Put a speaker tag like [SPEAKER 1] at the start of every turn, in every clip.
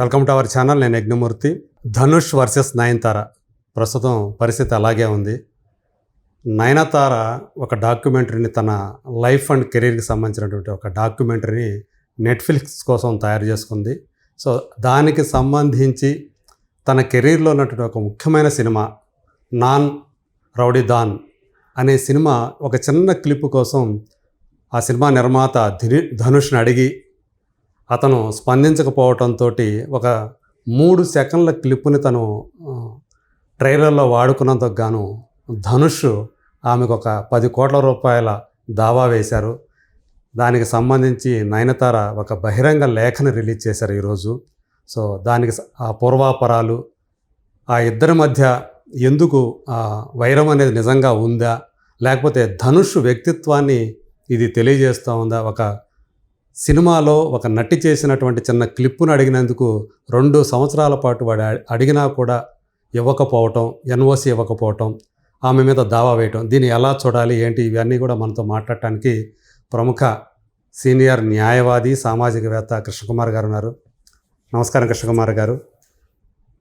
[SPEAKER 1] Welcome to our channel. నేను Yagnamurthy. Dhanush versus Nayanthara. ప్రస్తుతం పరిస్థితి అలాగే ఉంది. నయనతార ఒక డాక్యుమెంటరీని తన లైఫ్ అండ్ కెరీర్కి సంబంధించినటువంటి ఒక డాక్యుమెంటరీని నెట్ఫ్లిక్స్ కోసం తయారు చేసుకుంది. సో దానికి సంబంధించి తన కెరీర్లో ఉన్నటువంటి ఒక ముఖ్యమైన సినిమా నాన్ రౌడీ దాన్ అనే సినిమా ఒక చిన్న క్లిప్ కోసం ఆ సినిమా నిర్మాత ధిని ధనుష్ని అడిగి అతను స్పందించకపోవటంతో ఒక మూడు సెకండ్ల క్లిప్పుని తను ట్రైలర్లో వాడుకున్నందుకు గాను ధనుష్ ఆమెకు ఒక పది కోట్ల రూపాయల దావా వేశారు. దానికి సంబంధించి నయనతార ఒక బహిరంగ లేఖను రిలీజ్ చేశారు ఈరోజు. సో దానికి ఆ పూర్వాపరాలు ఆ ఇద్దరి మధ్య ఎందుకు వైరం అనేది నిజంగా ఉందా లేకపోతే ధనుష్ వ్యక్తిత్వాన్ని ఇది తెలియజేస్తూ ఉందా ఒక సినిమాలో ఒక నటి చేసినటువంటి చిన్న క్లిప్పును అడిగినందుకు రెండు సంవత్సరాల పాటు వాడు అడిగినా కూడా ఇవ్వకపోవటం ఎన్ఓసి ఇవ్వకపోవటం ఆమె మీద దావా వేయటం దీన్ని ఎలా చూడాలి ఏంటి ఇవన్నీ కూడా మనతో మాట్లాడటానికి ప్రముఖ సీనియర్ న్యాయవాది సామాజికవేత్త కృష్ణకుమార్ గారు ఉన్నారు. నమస్కారం కృష్ణకుమార్ గారు.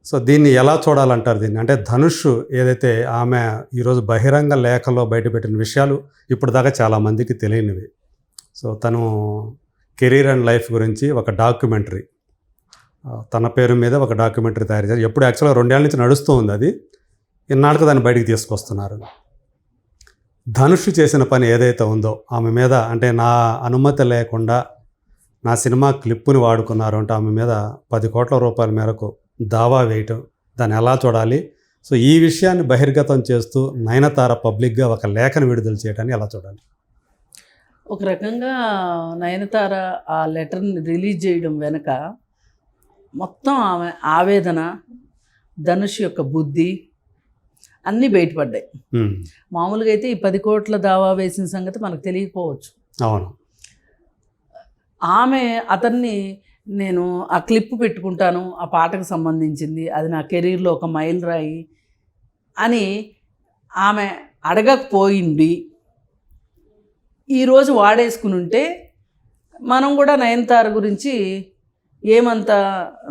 [SPEAKER 1] సో దీన్ని ఎలా చూడాలంటారు దీన్ని? అంటే ధనుష్ ఏదైతే ఆమె ఈరోజు బహిరంగ లేఖలో బయటపెట్టిన విషయాలు ఇప్పుడు దాకా చాలామందికి తెలియనివి. సో తను కెరీర్ అండ్ లైఫ్ గురించి ఒక డాక్యుమెంటరీ. తన పేరు మీద ఒక డాక్యుమెంటరీ తయారు చేశారు. ఎప్పుడు యాక్చువల్గా రెండేళ్ళ నుంచి నడుస్తూ ఉంది అది. ఇన్నాళ్ళకి దాన్ని బయటికి తీసుకొస్తున్నారు. ధనుష్ చేసిన పని ఏదైతే ఉందో ఆమె మీద అంటే నా అనుమతి లేకుండా నా సినిమా క్లిప్పుని వాడుకున్నారు అంటే ఆమె మీద పది కోట్ల రూపాయల మేరకు దావా వేయటం దాన్ని ఎలా చూడాలి? సో ఈ విషయాన్ని బహిర్గతం చేస్తూ నయనతార పబ్లిక్గా ఒక లేఖను విడుదల చేయడాన్ని ఎలా చూడాలి?
[SPEAKER 2] ఒక రకంగా నయనతార ఆ లెటర్ని రిలీజ్ చేయడం వెనక మొత్తం ఆమె ఆవేదన ధనుష్ యొక్క బుద్ధి అన్నీ బయటపడ్డాయి. మామూలుగా అయితే ఈ పది కోట్ల దావా వేసిన సంగతి మనకు తెలియకపోవచ్చు.
[SPEAKER 1] అవును.
[SPEAKER 2] ఆమె అతన్ని నేను ఆ క్లిప్ పెట్టుకుంటాను ఆ పాటకు సంబంధించింది అది నా కెరీర్లో ఒక మైల్ రాయి అని ఆమె అడగకపోయింది. ఈరోజు వాడేసుకుని ఉంటే మనం కూడా నయనతార గురించి ఏమంత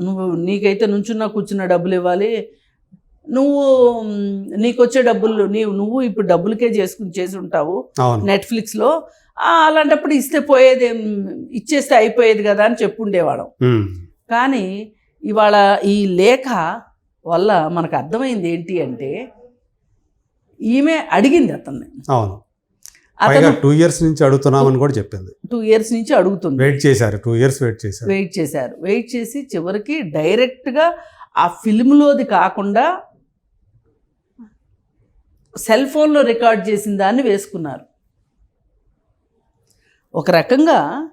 [SPEAKER 2] నువ్వు నీకైతే నుంచున్నా కూర్చున్న డబ్బులు ఇవ్వాలి నువ్వు నీకు వచ్చే డబ్బులు నీవు నువ్వు ఇప్పుడు డబ్బులకే చేసుకుని చేసి ఉంటావు నెట్ఫ్లిక్స్లో. అలాంటప్పుడు ఇస్తే పోయేది ఇచ్చేస్తే అయిపోయేది కదా అని చెప్పుండేవాళ్ళం.
[SPEAKER 1] ఉమ్,
[SPEAKER 2] కానీ ఇవాళ ఈ లేఖ వల్ల మనకు అర్థమైంది ఏంటి అంటే ఈమె అడిగింది అతన్ని.
[SPEAKER 1] అవును. పైగా
[SPEAKER 2] అతను
[SPEAKER 1] టూ ఇయర్స్ నుంచి అడుగుతున్నామని కూడా చెప్పింది.
[SPEAKER 2] టూ ఇయర్స్ నుంచి అడుగుతుంది.
[SPEAKER 1] వెయిట్ చేశారు టూ ఇయర్స్ వెయిట్ చేశారు.
[SPEAKER 2] వెయిట్ చేశారు. వెయిట్ చేసి చివరికి డైరెక్ట్గా ఆ ఫిల్మ్లోది కాకుండా సెల్ ఫోన్లో రికార్డ్ చేసిన దాన్ని వేసుకున్నారు. ఒక రకంగా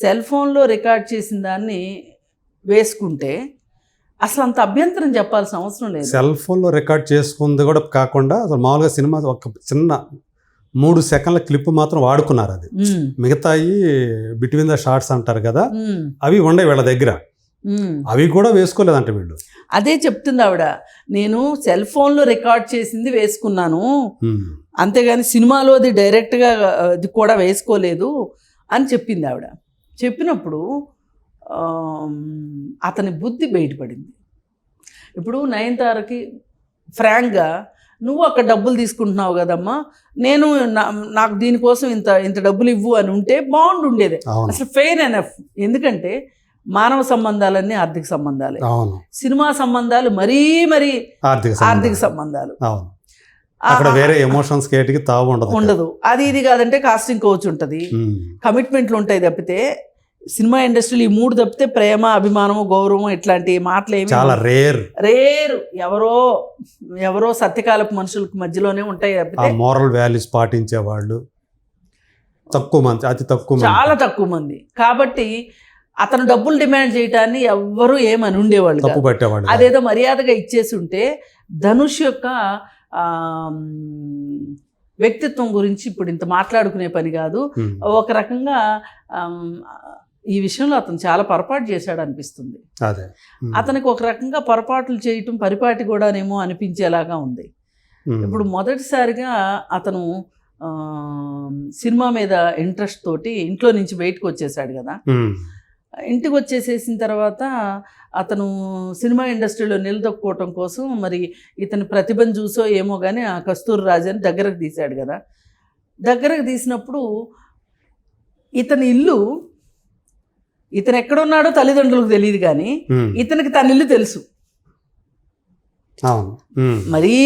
[SPEAKER 2] సెల్ ఫోన్లో రికార్డ్ చేసిన దాన్ని వేసుకుంటే అసలు అంత అభ్యంతరం చెప్పాల్సిన అవసరం లేదు.
[SPEAKER 1] సెల్ ఫోన్లో రికార్డ్ చేసుకుంది కూడా కాకుండా అసలు మామూలుగా సినిమా ఒక చిన్న మూడు సెకండ్ల క్లిప్ మాత్రం వాడుకున్నారు అది. మిగతాయి బిట్వీన్ ద షార్ట్స్ అంటారు కదా అవి ఉండే వీళ్ళ దగ్గర. అవి కూడా వేసుకోలేదంట వీళ్ళు.
[SPEAKER 2] అదే చెప్తుంది ఆవిడ నేను సెల్ ఫోన్లో రికార్డ్ చేసింది వేసుకున్నాను. అంతేగాని సినిమాలోది డైరెక్ట్గా అది కూడా వేసుకోలేదు అని చెప్పింది ఆవిడ. చెప్పినప్పుడు అతని బుద్ధి బయటపడింది. ఇప్పుడు నయనతారకి ఫ్రాంక్గా నువ్వు అక్కడ డబ్బులు తీసుకుంటున్నావు కదమ్మా. నేను నాకు దీనికోసం ఇంత ఇంత డబ్బులు ఇవ్వు అని ఉంటే బాగుండు ఉండేది. అసలు ఫెయిర్ ఎనఫ్ ఎందుకంటే మానవ సంబంధాలన్నీ ఆర్థిక సంబంధాలే. సినిమా సంబంధాలు మరీ మరీ
[SPEAKER 1] ఆర్థిక సంబంధాలు. అక్కడ వేరే ఎమోషన్స్ కేటికి తావు ఉండదు.
[SPEAKER 2] ఉండదు. అది ఇది కాదంటే కాస్టింగ్ కోచ్ ఉంటుంది. కమిట్మెంట్లు ఉంటాయి తప్పితే సినిమా ఇండస్ట్రీలో ఈ మూడు తప్పితే ప్రేమ అభిమానము గౌరవం ఇట్లాంటి మాటలు ఏమి
[SPEAKER 1] చాలా రేర్.
[SPEAKER 2] రేరు. ఎవరో ఎవరో సత్యకాలపు మనుషులకు మధ్యలోనే ఉంటాయి తప్పితే
[SPEAKER 1] మోరల్ వాల్యూస్ పాటించే వాళ్ళు తక్కువ మంది అతి తక్కువ
[SPEAKER 2] చాలా తక్కువ మంది. కాబట్టి అతను డబ్బులు డిమాండ్ చేయటాన్ని ఎవ్వరూ ఏమని ఉండేవాళ్ళు
[SPEAKER 1] తప్పు. పట్టేవాళ్ళు.
[SPEAKER 2] అదేదో మర్యాదగా ఇచ్చేసి ఉంటే ధనుష్ యొక్క వ్యక్తిత్వం గురించి ఇప్పుడు ఇంత మాట్లాడుకునే పని కాదు. ఒక రకంగా ఈ విషయంలో అతను చాలా పొరపాటు చేశాడు అనిపిస్తుంది అతనికి ఒక రకంగా పొరపాట్లు చేయటం పరిపాటి కూడానేమో అనిపించేలాగా ఉంది. ఇప్పుడు మొదటిసారిగా అతను సినిమా మీద ఇంట్రెస్ట్ తోటి ఇంట్లో నుంచి బయటకు వచ్చేసాడు కదా. ఇంటికి వచ్చేసేసిన తర్వాత అతను సినిమా ఇండస్ట్రీలో నిలదొక్కుకోవటం కోసం మరి ఇతని ప్రతిభను చూసో ఏమో కానీ ఆ కస్తూరి రాజాని దగ్గరకు తీశాడు కదా. దగ్గరకు తీసినప్పుడు ఇతని ఇల్లు ఇతను ఎక్కడున్నాడో తల్లిదండ్రులకు తెలియదు కానీ ఇతనికి తన ఇల్లు తెలుసు మరీ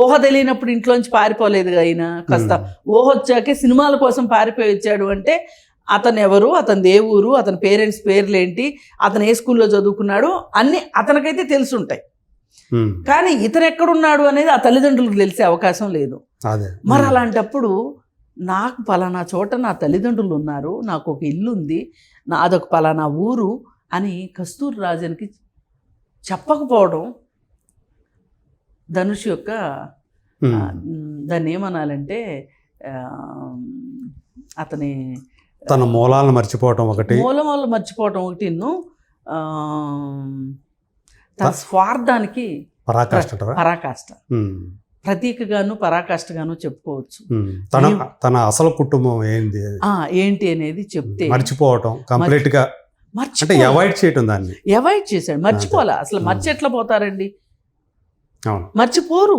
[SPEAKER 2] ఊహ తెలియనప్పుడు ఇంట్లోంచి పారిపోలేదు ఆయన కాస్త ఊహ వచ్చాకే సినిమాల కోసం పారిపోయి వచ్చాడు అంటే అతను ఎవరు అతని ఊరు అతని పేరెంట్స్ పేర్లు ఏంటి అతను ఏ స్కూల్లో చదువుకున్నాడు అన్నీ అతనికైతే తెలుసుంటాయి. కానీ ఇతను ఎక్కడున్నాడు అనేది ఆ తల్లిదండ్రులకు తెలిసే అవకాశం లేదు. మరి అలాంటప్పుడు నాకు పలానా చోట నా తల్లిదండ్రులు ఉన్నారు నాకు ఒక ఇల్లు ఉంది నాదొక పలానా ఊరు అని కస్తూరి రాజన్కి చెప్పకపోవడం ధనుష్ యొక్క దాన్ని ఏమనాలంటే అతని
[SPEAKER 1] తన మూలాలను మర్చిపోవటం ఒకటి.
[SPEAKER 2] మూలం వల్ల మర్చిపోవటం ఒకటి తన స్వార్థానికి
[SPEAKER 1] పరాకాష్ట?
[SPEAKER 2] పరాకాష్ట. ప్రతీకగాను పరాకాష్ఠగాను చెప్పుకోవచ్చు.
[SPEAKER 1] తన తన అసలు కుటుంబం ఏంది
[SPEAKER 2] ఆ, ఏంటి అనేది చెప్తే
[SPEAKER 1] మర్చిపోవటం కంప్లీట్గా అంటే అవాయిడ్ చేయటం దాన్ని.
[SPEAKER 2] అవాయిడ్ చేశాడు. మర్చిపోలే అసలు. మర్చి ఎట్లా పోతారండి? మర్చిపోరు.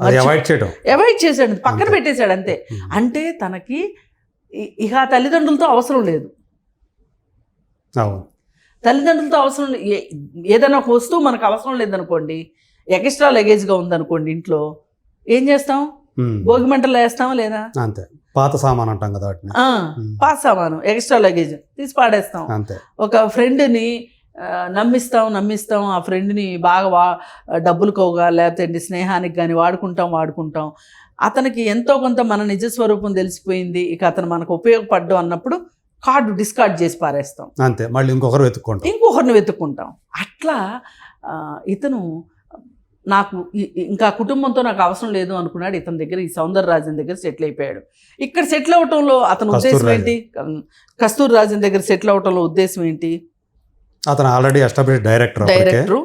[SPEAKER 1] అది అవాయిడ్ చేయటం.
[SPEAKER 2] అవాయిడ్ చేశాడు. పక్కన. పెట్టేశాడు అంతే. అంటే తనకి ఇక తల్లిదండ్రులతో అవసరం లేదు. తల్లిదండ్రులతో అవసరం ఏదైనా ఒక వస్తువు మనకు అవసరం లేదనుకోండి ఎక్స్ట్రా లగేజ్గా ఉందనుకోండి ఇంట్లో ఏం చేస్తాం? భోగి మంటలు వేస్తామా లేదా?
[SPEAKER 1] అంతే. పాత సామాన్ అంటాం కదా వాటిని.
[SPEAKER 2] పాస్ సామాను ఎక్స్ట్రా లగేజ్ తీసి పాడేస్తాం.
[SPEAKER 1] అంతే.
[SPEAKER 2] ఒక ఫ్రెండ్ని నమ్మిస్తాం నమ్మిస్తాం ఆ ఫ్రెండ్ని బాగా వా డబ్బులు కవుగా లేకపోతే స్నేహానికి కానీ వాడుకుంటాం వాడుకుంటాం. అతనికి ఎంతో కొంత మన నిజ స్వరూపం తెలిసిపోయింది. ఇక అతను మనకు ఉపయోగపడ్డం అన్నప్పుడు కార్డు డిస్కార్డ్ చేసి పారేస్తాం.
[SPEAKER 1] అంతే. మళ్ళీ ఇంకొకరు వెతుక్కుంటాం.
[SPEAKER 2] ఇంకొకరిని వెతుక్కుంటాం. అట్లా ఇతను నాకు ఇంకా కుటుంబంతో నాకు అవసరం లేదు అనుకున్నాడు. ఇతని దగ్గర ఈ సౌందరరాజన్ దగ్గర సెటిల్ అయిపోయాడు. ఇక్కడ సెటిల్ అవటంలో అతని ఉద్దేశం ఏంటి? కస్తూరి రాజన్ దగ్గర సెటిల్ అవటంలో ఉద్దేశం ఏంటి?
[SPEAKER 1] అతను ఆల్రెడీ ఎస్టాబ్లిష్ డైరెక్టర్
[SPEAKER 2] డైరెక్టరు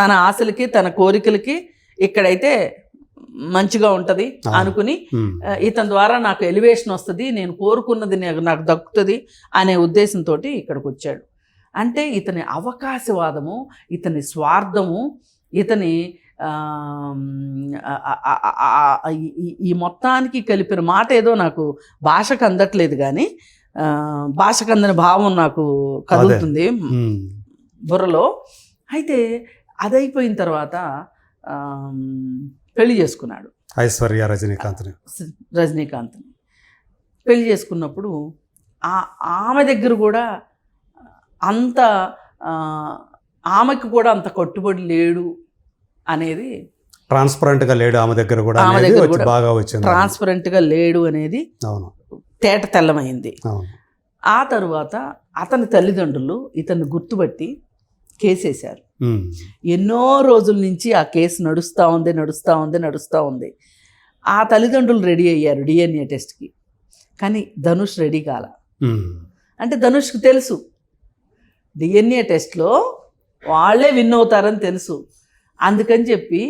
[SPEAKER 2] తన ఆశలకి తన కోరికలకి ఇక్కడైతే మంచిగా ఉంటుంది. అనుకుని ఇతని ద్వారా నాకు ఎలివేషన్ వస్తుంది నేను కోరుకున్నది నాకు నాకు దక్కుతుంది అనే ఉద్దేశంతో ఇక్కడికి వచ్చాడు. అంటే ఇతని అవకాశవాదము ఇతని స్వార్థము ఇతని ఈ- మొత్తానికి కలిపిన మాట ఏదో నాకు భాషకు అందట్లేదు కానీ భాషకు అందని భావం నాకు కదులుతుంది. బుర్రలో. అయితే అదైపోయిన తర్వాత పెళ్ళి చేసుకున్నాడు.
[SPEAKER 1] ఐశ్వర్య రజనీకాంత్ని.
[SPEAKER 2] రజనీకాంత్ని. పెళ్ళి చేసుకున్నప్పుడు ఆమె దగ్గర కూడా అంత ఆమెకు కూడా అంత కట్టుబడి లేడు అనేది
[SPEAKER 1] ట్రాన్స్పరెంట్గా లేడు ఆమె దగ్గర కూడా
[SPEAKER 2] ఆమె దగ్గర
[SPEAKER 1] బాగా వచ్చింది
[SPEAKER 2] ట్రాన్స్పరెంట్గా లేడు అనేది
[SPEAKER 1] అవును.
[SPEAKER 2] తేట తెల్లమైంది. ఆ తరువాత అతని తల్లిదండ్రులు ఇతన్ని గుర్తుపట్టి కేసేశారు. ఎన్నో రోజుల నుంచి ఆ కేసు నడుస్తూ ఉంది నడుస్తూ ఉంది నడుస్తూ ఉంది. ఆ తల్లిదండ్రులు రెడీ అయ్యారు డిఎన్ఏ టెస్ట్కి. కానీ ధనుష్ రెడీ కాల. అంటే ధనుష్కి తెలుసు డిఎన్ఏ టెస్ట్లో వాళ్ళే విన్ అవుతారని తెలుసు. అందుకని చెప్పి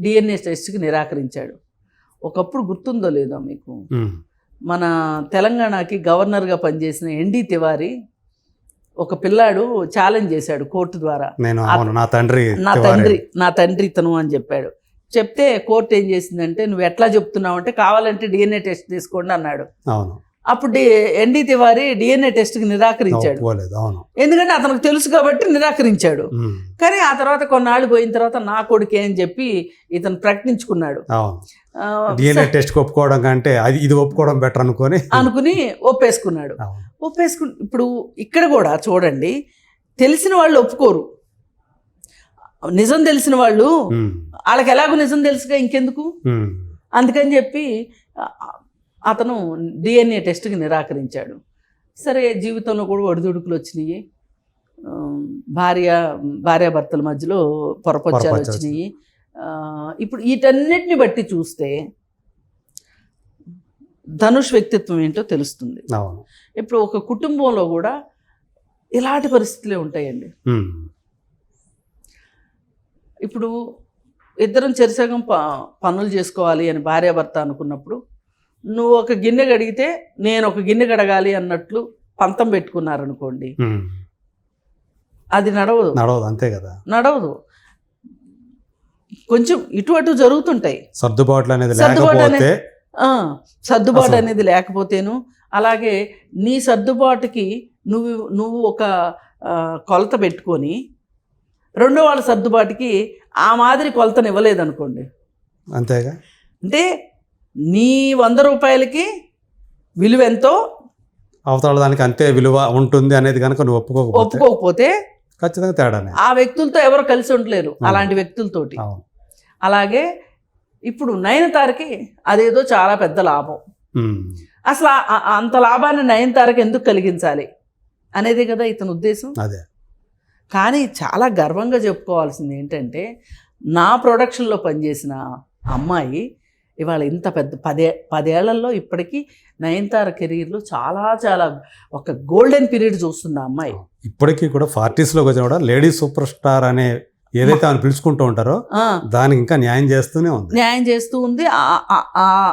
[SPEAKER 2] డిఎన్ఏ టెస్ట్కి నిరాకరించాడు. ఒకప్పుడు గుర్తుందో లేదో మీకు? మన తెలంగాణకి గవర్నర్గా పనిచేసిన ఎన్డి తివారీ ఒక పిల్లాడు ఛాలెంజ్ చేశాడు కోర్టు ద్వారా.
[SPEAKER 1] నా తండ్రి
[SPEAKER 2] నా. తండ్రి నా తండ్రి ఇతను అని చెప్పాడు. చెప్తే కోర్టు ఏం చేసిందంటే నువ్వు ఎట్లా చెప్తున్నావు అంటే కావాలంటే డిఎన్ఏ టెస్ట్ తీసుకోండి అన్నాడు.
[SPEAKER 1] అవును.
[SPEAKER 2] అప్పుడు ఎన్డి తివారీ డిఎన్ఏ టెస్ట్కి నిరాకరించాడు. ఎందుకంటే అతనికి తెలుసు కాబట్టి నిరాకరించాడు. కానీ ఆ తర్వాత కొన్నాళ్ళు పోయిన తర్వాత నా కొడుకే అని చెప్పి ఇతను ప్రకటించుకున్నాడు.
[SPEAKER 1] డిఎన్ఏ టెస్ట్ ఒప్పుకోవడం కంటే అది ఇది ఒప్పుకోవడం బెటర్ అనుకొని
[SPEAKER 2] అనుకుని ఒప్పేసుకున్నాడు. ఒప్పేసుకు ఇప్పుడు ఇక్కడ కూడా చూడండి తెలిసిన వాళ్ళు ఒప్పుకోరు. నిజం తెలిసిన వాళ్ళు వాళ్ళకి ఎలాగో నిజం తెలుసుగా ఇంకెందుకు? అందుకని చెప్పి అతను డిఎన్ఏ టెస్ట్కి నిరాకరించాడు. సరే జీవితంలో కూడా ఒడిదుడుకులు వచ్చినాయి. భార్య భార్యాభర్తల మధ్యలో పొరపచ్చాలు వచ్చినాయి. ఇప్పుడు వీటన్నిటిని బట్టి చూస్తే ధనుష్ వ్యక్తిత్వం ఏంటో తెలుస్తుంది. ఇప్పుడు ఒక కుటుంబంలో కూడా ఇలాంటి పరిస్థితులే ఉంటాయండి. ఇప్పుడు ఇద్దరం చెరిసగం పనులు చేసుకోవాలి అని భార్యాభర్త అనుకున్నప్పుడు నువ్వు ఒక గిన్నె కడిగితే నేను ఒక గిన్నె కడగాలి అన్నట్లు పంతం పెట్టుకున్నారనుకోండి. అది నడవదు.
[SPEAKER 1] నడవదు అంతే కదా.
[SPEAKER 2] నడవదు. కొంచెం ఇటు అటు జరుగుతుంటాయి.
[SPEAKER 1] సర్దుబాట్లు అనేది
[SPEAKER 2] సర్దుబాటు ఆ, సర్దుబాటు అనేది లేకపోతేను అలాగే నీ సర్దుబాటుకి నువ్వు నువ్వు ఒక కొలత పెట్టుకొని రెండో వాళ్ళ సర్దుబాటుకి ఆ మాదిరి కొలతను ఇవ్వలేదనుకోండి
[SPEAKER 1] అంతేగా?
[SPEAKER 2] అంటే నీ వంద రూపాయలకి విలువ ఎంతో?
[SPEAKER 1] అవతల దానికి అంతే విలువ ఉంటుంది అనేది కనుక నువ్వు ఒప్పుకోకపోతే.
[SPEAKER 2] ఒప్పుకోకపోతే
[SPEAKER 1] ఖచ్చితంగా తేడానే.
[SPEAKER 2] ఆ వ్యక్తులతో ఎవరు కలిసి ఉండలేరు. అలాంటి వ్యక్తులతోటి. అలాగే ఇప్పుడు నయనతారకి అదేదో చాలా పెద్ద లాభం. అసలు అంత లాభాన్ని నయనతారకి ఎందుకు కలిగించాలి అనేది కదా ఇతని ఉద్దేశం?
[SPEAKER 1] అదే.
[SPEAKER 2] కానీ చాలా గర్వంగా చెప్పుకోవాల్సింది ఏంటంటే నా ప్రొడక్షన్లో పనిచేసిన అమ్మాయి ఇవాళ ఇంత పెద్ద పదే పదేళ్ళలో ఇప్పటికీ నయనతార కెరీర్లో చాలా చాలా ఒక గోల్డెన్ పీరియడ్ చూస్తుంది ఆ అమ్మాయి.
[SPEAKER 1] ఇప్పటికీ కూడా ఫార్టీస్లోకి వచ్చిన కూడా లేడీ సూపర్ స్టార్ అనే ఏదైతే ఆమె పిలుచుకుంటూ ఉంటారో దానికి ఇంకా న్యాయం చేస్తూనే ఉంది.
[SPEAKER 2] న్యాయం చేస్తూ ఉంది.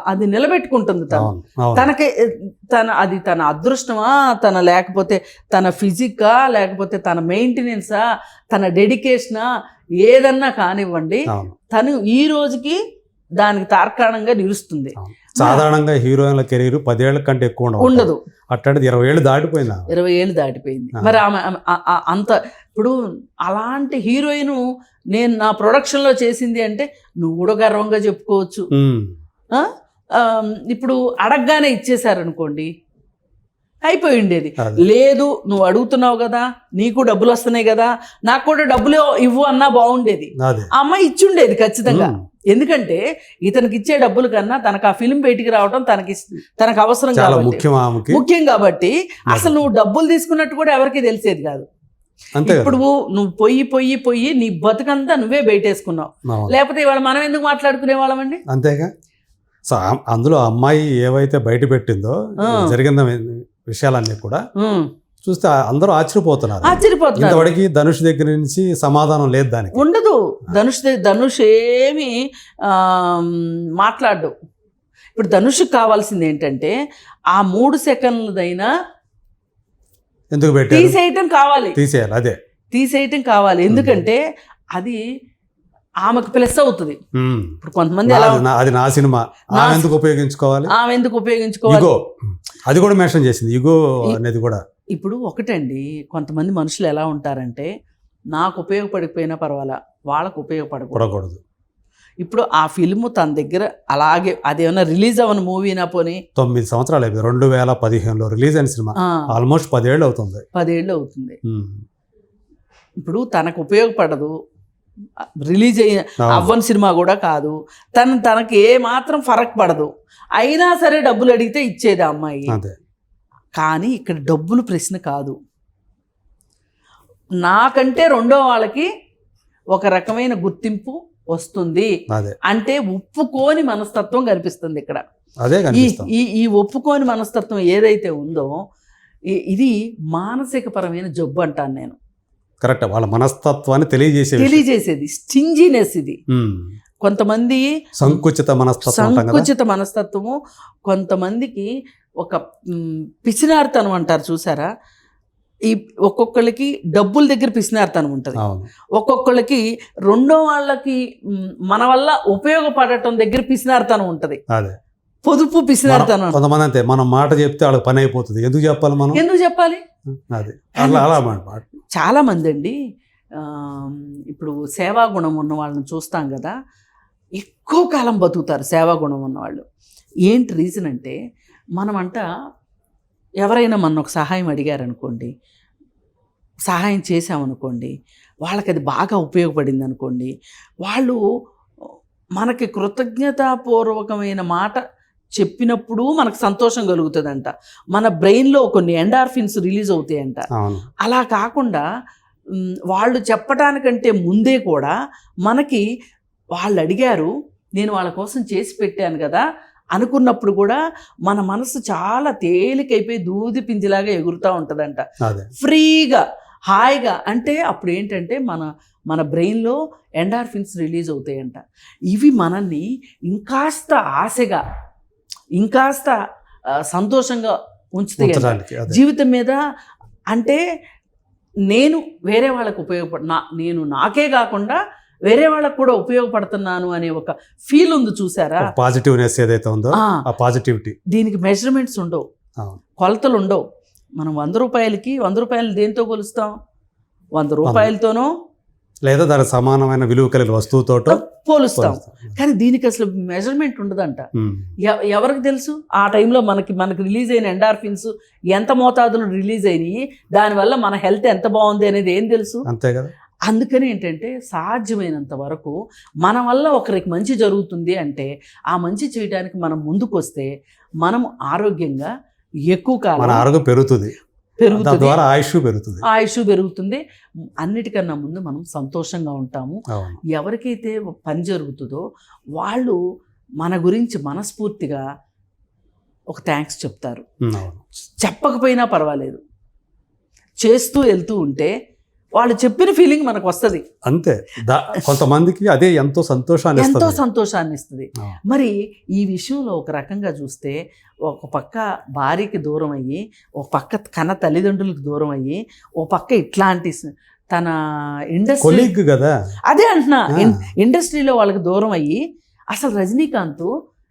[SPEAKER 2] అది నిలబెట్టుకుంటుంది తను. తనకి తన అది తన అదృష్టమా తన లేకపోతే తన ఫిజిక్కా లేకపోతే తన మెయింటెనెన్సా తన డెడికేషనా ఏదన్నా కానివ్వండి తను ఈ రోజుకి దానికి తార్కాణంగా నిలుస్తుంది.
[SPEAKER 1] సాధారణంగా హీరోయిన్ల కెరీర్ పదేళ్ళ కంటే ఎక్కువ
[SPEAKER 2] ఉండదు.
[SPEAKER 1] అట్లాంటిది ఇరవై ఏళ్ళు దాటిపోయింది.
[SPEAKER 2] ఇరవై ఏళ్ళు దాటిపోయింది. మరి ఆమె అంత ఇప్పుడు అలాంటి హీరోయిన్ నేను నా ప్రొడక్షన్లో చేసింది అంటే నువ్వు కూడా గర్వంగా చెప్పుకోవచ్చు. ఇప్పుడు అడగగానే ఇచ్చేశారనుకోండి అయిపోయి ఉండేది. లేదు నువ్వు అడుగుతున్నావు కదా నీకు డబ్బులు వస్తున్నాయి కదా నాకు కూడా డబ్బులు ఇవ్వు అన్నా బాగుండేది. అమ్మాయి ఇచ్చుండేది ఖచ్చితంగా.
[SPEAKER 1] ఉమ్.
[SPEAKER 2] ఎందుకంటే ఇతనికి ఇచ్చే డబ్బులు కన్నా తనకు ఆ ఫిల్మ్ బయటికి రావడం తనకి తనకు అవసరం
[SPEAKER 1] చాలా
[SPEAKER 2] కాబట్టి.
[SPEAKER 1] ముఖ్యం
[SPEAKER 2] కాబట్టి అసలు నువ్వు డబ్బులు తీసుకున్నట్టు కూడా ఎవరికి తెలిసేది కాదు. ఇప్పుడు నువ్వు పొయ్యి పొయ్యి పొయ్యి నీ బతుకంతా నువ్వే బయటేసుకున్నావు. లేకపోతే ఇవాళ మనం ఎందుకు మాట్లాడుకునే వాళ్ళమండి
[SPEAKER 1] అంతేగా. సో అందులో అమ్మాయి ఏవైతే బయట పెట్టిందో. జరిగిన విషయాలన్నీ కూడా. చూస్తే అందరూ ఆశ్చర్యపోతున్నారు.
[SPEAKER 2] ఆశ్చర్యపోతున్నారు.
[SPEAKER 1] ఇంతవరకు ధనుష్ దగ్గర నుంచి సమాధానం లేదు దానికి.
[SPEAKER 2] ఉండదు. ధనుష్ ధనుష్ ఏమి మాట్లాడు ఇప్పుడు ధనుష్కి కావాల్సింది ఏంటంటే ఆ మూడు సెకండ్లదైనా
[SPEAKER 1] ఎందుకు
[SPEAKER 2] తీసేయటం కావాలి.
[SPEAKER 1] తీసేయాలి అదే.
[SPEAKER 2] తీసేయటం కావాలి. ఎందుకంటే అది ఆమెకు ప్లస్ అవుతుంది. ఇప్పుడు కొంతమంది
[SPEAKER 1] అది నా సినిమా. ఆమె ఎందుకు ఉపయోగించుకోవాలి?
[SPEAKER 2] ఆమె ఎందుకు ఉపయోగించుకోవాలి?
[SPEAKER 1] అది కూడా మెన్షన్ చేసింది. ఇగో అనేది కూడా.
[SPEAKER 2] ఇప్పుడు ఒకటండి కొంతమంది మనుషులు ఎలా ఉంటారంటే నాకు ఉపయోగపడిపోయినా పర్వాలా వాళ్ళకు ఉపయోగపడకూడదు.
[SPEAKER 1] పడకూడదు.
[SPEAKER 2] ఇప్పుడు ఆ ఫిల్మ్ తన దగ్గర అలాగే అదేమన్నా రిలీజ్ అవ్వని మూవీనా పోనీ?
[SPEAKER 1] తొమ్మిది సంవత్సరాలు అయిపోయింది. రెండు వేల పదిహేనులో రిలీజ్ అయిన సినిమా. ఆల్మోస్ట్ పదేళ్ళు అవుతుంది.
[SPEAKER 2] పదేళ్ళు అవుతుంది. ఇప్పుడు తనకు ఉపయోగపడదు. రిలీజ్ అయిన. అవ్వని సినిమా కూడా కాదు. తను తనకి ఏ మాత్రం ఫరక్ పడదు. అయినా సరే డబ్బులు అడిగితే ఇచ్చేది అమ్మాయి.
[SPEAKER 1] అదే
[SPEAKER 2] కానీ ఇక్కడ డబ్బులు ప్రశ్న కాదు. నాకంటే రెండో వాళ్ళకి ఒక రకమైన గుర్తింపు వస్తుంది. అంటే ఒప్పుకోని మనస్తత్వం కనిపిస్తుంది ఇక్కడ.
[SPEAKER 1] అదే
[SPEAKER 2] ఈ ఈ ఈ ఒప్పుకోని మనస్తత్వం ఏదైతే ఉందో ఇది మానసిక పరమైన జబ్బు అంటాను నేను.
[SPEAKER 1] కరెక్ట్. వాళ్ళ మనస్తత్వాన్ని తెలియజేసే విషయం.
[SPEAKER 2] తెలియజేసేది. స్టింజినెస్ ఇది. కొంతమంది
[SPEAKER 1] సంకుచిత మనస్తత్వం
[SPEAKER 2] సంకుచిత మనస్తత్వము కొంతమందికి ఒక పిసినార్తనం అంటారు చూసారా? ఈ ఒక్కొక్కళ్ళకి డబ్బుల దగ్గర పిసినార్తనం ఉంటుంది. ఒక్కొక్కళ్ళకి రెండో వాళ్ళకి మన వల్ల ఉపయోగపడటం దగ్గర పిసినార్తనం ఉంటుంది. పొదుపు పిసినార్తనం.
[SPEAKER 1] కొంతమంది అంతే మనం మాట చెప్తే వాళ్ళకి పని అయిపోతుంది. ఎందుకు చెప్పాలి మనం?
[SPEAKER 2] ఎందుకు చెప్పాలి?
[SPEAKER 1] అది. అలా అలా మాట
[SPEAKER 2] చాలా మంది అండి ఇప్పుడు సేవా గుణం ఉన్న వాళ్ళని చూస్తాం కదా ఎక్కువ కాలం బతుకుతారు సేవా గుణం ఉన్నవాళ్ళు. ఏంటి రీజన్ అంటే మనమంట ఎవరైనా మన ఒక సహాయం అడిగారనుకోండి సహాయం చేసామనుకోండి వాళ్ళకి అది బాగా ఉపయోగపడింది అనుకోండి వాళ్ళు మనకి కృతజ్ఞతాపూర్వకమైన మాట చెప్పినప్పుడు మనకు సంతోషం కలుగుతుందంట. మన బ్రెయిన్లో కొన్ని ఎండార్ఫిన్స్ రిలీజ్ అవుతాయంట. అలా కాకుండా వాళ్ళు చెప్పటానికంటే ముందే కూడా మనకి వాళ్ళు అడిగారు నేను వాళ్ళ కోసం చేసి పెట్టాను కదా అనుకున్నప్పుడు కూడా మన మనసు చాలా తేలికైపోయి దూది పింజిలాగా ఎగురుతూ ఉంటుందంట. ఫ్రీగా హాయిగా అంటే అప్పుడు ఏంటంటే మన మన బ్రెయిన్లో ఎండార్ఫిన్స్ రిలీజ్ అవుతాయంట. ఇవి మనల్ని ఇంకాస్త ఆశగా ఇంకాస్త సంతోషంగా ఉంచుతాయి జీవితం మీద అంటే నేను వేరే వాళ్ళకు ఉపయోగపడ నా నేను నాకే కాకుండా వేరే వాళ్ళకు కూడా ఉపయోగపడుతున్నాను అనే ఒక ఫీల్ ఉంది చూసారా?
[SPEAKER 1] పాజిటివ్నెస్ ఏదైతే ఉందో
[SPEAKER 2] ఆ,
[SPEAKER 1] పాజిటివిటీ.
[SPEAKER 2] దీనికి మెజర్మెంట్స్ ఉండవు. కొలతలు ఉండవు. మనం వంద రూపాయలకి వంద రూపాయలు దేంతో కొలుస్తాం? వంద రూపాయలతోనో?
[SPEAKER 1] లేదా దానికి సమానమైన విలువ కలిగిన వస్తువుతోటో?
[SPEAKER 2] పోలుస్తాం. కానీ దీనికి అసలు మెజర్మెంట్ ఉండదంట. ఎవరికి తెలుసు? ఆ టైంలో మనకి మనకి రిలీజ్ అయిన ఎండార్ఫిన్స్ ఎంత మోతాదులో రిలీజ్ అయినాయి? దానివల్ల మన హెల్త్ ఎంత బాగుంది అనేది ఏం తెలుసు?
[SPEAKER 1] అంతే కదా.
[SPEAKER 2] అందుకని ఏంటంటే సాధ్యమైనంత వరకు మన వల్ల ఒకరికి మంచి జరుగుతుంది అంటే ఆ మంచి చేయడానికి మనం ముందుకు వస్తే మనం ఆరోగ్యంగా ఎక్కువ
[SPEAKER 1] మన
[SPEAKER 2] కాలం
[SPEAKER 1] ఆరోగ్యం పెరుగుతుంది.
[SPEAKER 2] పెరుగుతుంది.
[SPEAKER 1] ద్వారా ఆయుష్ పెరుగుతుంది.
[SPEAKER 2] ఆయుష్ పెరుగుతుంది. అన్నిటికన్నా ముందు మనం సంతోషంగా ఉంటాము. ఎవరికైతే పని జరుగుతుందో వాళ్ళు మన గురించి మనస్ఫూర్తిగా ఒక థ్యాంక్స్ చెప్తారు. చెప్పకపోయినా పర్వాలేదు. చేస్తూ వెళ్తూ ఉంటే వాళ్ళు చెప్పిన ఫీలింగ్ మనకు వస్తుంది.
[SPEAKER 1] అంతే. కొంతమందికి అదే ఎంతో సంతోషాన్ని
[SPEAKER 2] ఎంతో సంతోషాన్ని ఇస్తుంది. మరి ఈ విషయంలో ఒక రకంగా చూస్తే ఒక పక్క భార్యకి దూరం అయ్యి ఒక పక్క కన్న తల్లిదండ్రులకు దూరం అయ్యి ఓ పక్క ఇట్లాంటి తన ఇండస్ట్రీ
[SPEAKER 1] కదా.
[SPEAKER 2] అదే అంటున్నా. ఇండస్ట్రీలో వాళ్ళకి దూరం అయ్యి అసలు రజనీకాంత్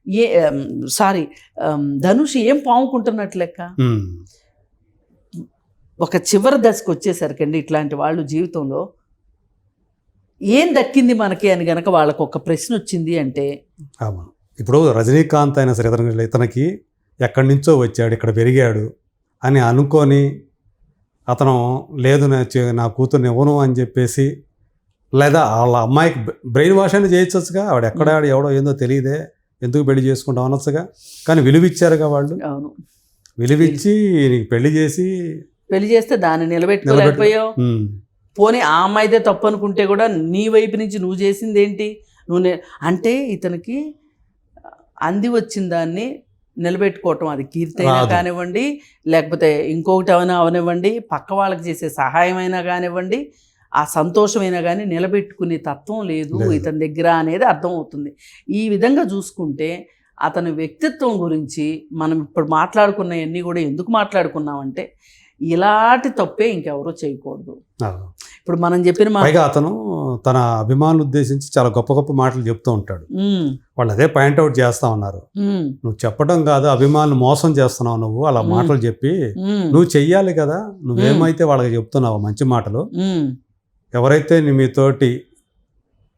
[SPEAKER 2] ఏ సారీ ధనుష్ ఏం పాముకుంటున్నట్లు లెక్క? ఒక చివరి దశకు వచ్చేసరికండి ఇట్లాంటి వాళ్ళు జీవితంలో ఏం దక్కింది మనకి అని గనక వాళ్ళకు ఒక ప్రశ్న వచ్చింది అంటే
[SPEAKER 1] అవును. ఇప్పుడు రజనీకాంత్ అయిన సరే ఇతనికి ఇతనికి ఎక్కడి నుంచో వచ్చాడు ఇక్కడ పెరిగాడు అని అనుకొని అతను లేదు నా కూతుర్ని ఇవ్వను అని చెప్పేసి లేదా వాళ్ళ అమ్మాయికి బ్రెయిన్ వాష్ అయినా చేయొచ్చుగా ఆవిడ ఎక్కడ ఎవడో ఏందో తెలియదే ఎందుకు పెళ్ళి చేసుకుంటాం అనొచ్చుగా. కానీ విలువిచ్చారుగా వాళ్ళు.
[SPEAKER 2] అవును.
[SPEAKER 1] విలువిచ్చి నీకు పెళ్ళి చేసి
[SPEAKER 2] పెళ్ళి చేస్తే దాన్ని నిలబెట్టుకోలేకపోయావు పోనీ ఆ అమ్మాయిదే తప్పు అనుకుంటే కూడా నీ వైపు నుంచి నువ్వు చేసింది ఏంటి నువ్వు అంటే ఇతనికి అంది వచ్చిన దాన్ని నిలబెట్టుకోవటం అది కీర్తి అయినా. కానివ్వండి లేకపోతే ఇంకొకటి అయినా అవనివ్వండి పక్క వాళ్ళకి చేసే సహాయం అయినా కానివ్వండి ఆ సంతోషమైనా కానీ నిలబెట్టుకునే తత్వం లేదు. ఇతని దగ్గర అనేది అర్థం అవుతుంది ఈ విధంగా చూసుకుంటే అతని వ్యక్తిత్వం గురించి మనం ఇప్పుడు మాట్లాడుకున్నవన్నీ కూడా ఎందుకు మాట్లాడుకున్నామంటే ఇలాంటి తప్పే ఇంకెవరూ చేయకూడదు. ఇప్పుడు మనం చెప్పిన
[SPEAKER 1] పైగా అతను తన అభిమానులు ఉద్దేశించి చాలా గొప్ప గొప్ప మాటలు చెప్తూ ఉంటాడు. వాళ్ళు అదే పాయింట్అవుట్ చేస్తా ఉన్నారు. నువ్వు చెప్పడం కాదు అభిమానులు మోసం చేస్తున్నావు నువ్వు అలా. మాటలు చెప్పి నువ్వు చెయ్యాలి కదా నువ్వేమైతే వాళ్ళకి చెప్తున్నావు మంచి మాటలు ఎవరైతే మీతోటి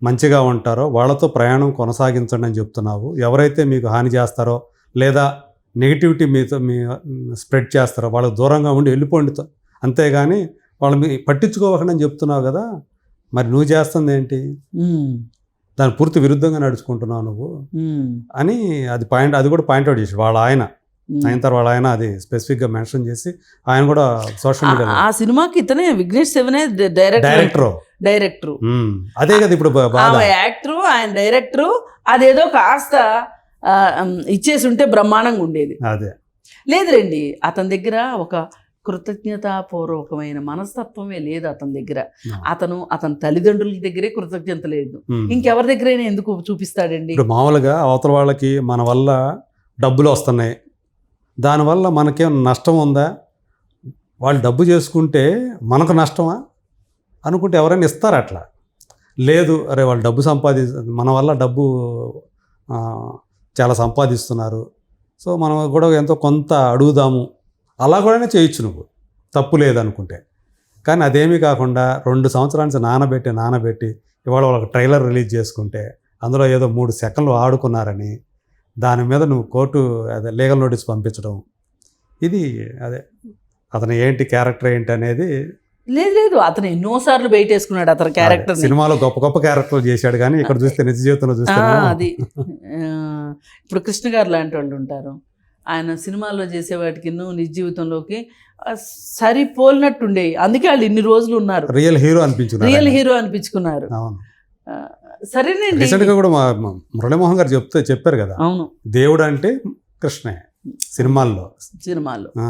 [SPEAKER 1] మంచిగా ఉంటారో వాళ్ళతో ప్రయాణం కొనసాగించండి అని చెప్తున్నావు ఎవరైతే మీకు హాని చేస్తారో లేదా నెగిటివిటీ మీతో మీ స్ప్రెడ్ చేస్తారో? వాళ్ళకి దూరంగా ఉండి వెళ్ళిపోండి అంతేగాని వాళ్ళు మీ పట్టించుకోవకండి అని చెప్తున్నావు కదా మరి నువ్వు చేస్తుంది ఏంటి? దాని పూర్తి విరుద్ధంగా నడుచుకుంటున్నావు నువ్వు అని అది పాయింట్ అది కూడా పాయింట్అవుట్ చేసి వాళ్ళ ఆయన
[SPEAKER 2] ఉమ్.
[SPEAKER 1] నయనతార వాళ్ళ ఆయన అది స్పెసిఫిక్గా మెన్షన్ చేసి ఆయన కూడా సోషల్ మీడియాలో
[SPEAKER 2] ఆ సినిమాకి ఇతనే విఘ్నేష్ శివనే డైరెక్టర్.
[SPEAKER 1] డైరెక్టర్.
[SPEAKER 2] డైరెక్టర్.
[SPEAKER 1] అదే కదా ఇప్పుడు
[SPEAKER 2] యాక్టరు ఆయన డైరెక్టరు అదేదో కాస్త ఇచ్చేసి ఉంటే బ్రహ్మాండంగా ఉండేది.
[SPEAKER 1] అదే.
[SPEAKER 2] లేదులేండి అతని దగ్గర ఒక కృతజ్ఞతాపూర్వకమైన మనస్తత్వమే లేదు అతని దగ్గర. అతను అతని తల్లిదండ్రుల దగ్గరే కృతజ్ఞత లేదు. ఇంకెవరి దగ్గరైనా ఎందుకు చూపిస్తాడండి?
[SPEAKER 1] ఇప్పుడు మామూలుగా అవతల వాళ్ళకి మన వల్ల డబ్బులు వస్తున్నాయి. దానివల్ల మనకేం నష్టం ఉందా? వాళ్ళు డబ్బు చేసుకుంటే మనకు నష్టమా? అనుకుంటే ఎవరైనా ఇస్తారు అట్లా. లేదు అరే వాళ్ళు డబ్బు సంపాది మన వల్ల డబ్బు చాలా సంపాదిస్తున్నారు. సో మనం కూడా ఎంతో కొంత అడుగుదాము. అలా కూడా చేయొచ్చు నువ్వు. తప్పు లేదనుకుంటే. కానీ అదేమీ కాకుండా రెండు సంవత్సరానికి నానబెట్టి నానబెట్టి ఇవాళ వాళ్ళకి ట్రైలర్ రిలీజ్ చేసుకుంటే అందులో ఏదో మూడు సెకండ్లు ఆడుకున్నారని దాని మీద నువ్వు కోర్టు అదే లీగల్ నోటీస్ పంపించడం. ఇది అదే అతను ఏంటి క్యారెక్టర్ ఏంటి అనేది
[SPEAKER 2] లేదు లేదు. అతను ఎన్నోసార్లు బయట వేసుకున్నాడు అతని క్యారెక్టర్
[SPEAKER 1] సినిమాలో గొప్ప గొప్ప క్యారెక్టర్లు చేశాడు కానీ ఇక్కడ చూస్తే నిజ జీవితంలో చూస్తే
[SPEAKER 2] అది. ఇప్పుడు కృష్ణ గారు లాంటి వాళ్ళు ఉంటారు. ఆయన సినిమాల్లో చేసే వాటికి నిజ జీవితంలోకి ఆ, సరిపోలినట్టుండేవి అందుకే వాళ్ళు ఇన్ని రోజులు ఉన్నారు.
[SPEAKER 1] రియల్ హీరో అనిపించున్నారు
[SPEAKER 2] రియల్. హీరో అనిపించుకున్నారు. సరేనండి.
[SPEAKER 1] రీసెంట్గా కూడా మా మురళీమోహన్ గారు చెప్తే చెప్పారు కదా.
[SPEAKER 2] అవును.
[SPEAKER 1] దేవుడు అంటే కృష్ణే. సినిమాల్లో.
[SPEAKER 2] సినిమాలో
[SPEAKER 1] ఆ,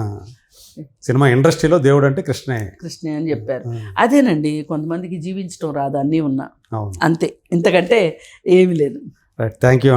[SPEAKER 1] సినిమా ఇండస్ట్రీలో దేవుడు అంటే కృష్ణే.
[SPEAKER 2] కృష్ణ అని చెప్పారు. అదేనండి కొంతమందికి జీవించడం రాదు అన్నీ ఉన్నా. అంతే. ఇంతకంటే ఏమీ లేదు.
[SPEAKER 1] థ్యాంక్ యూ అండి.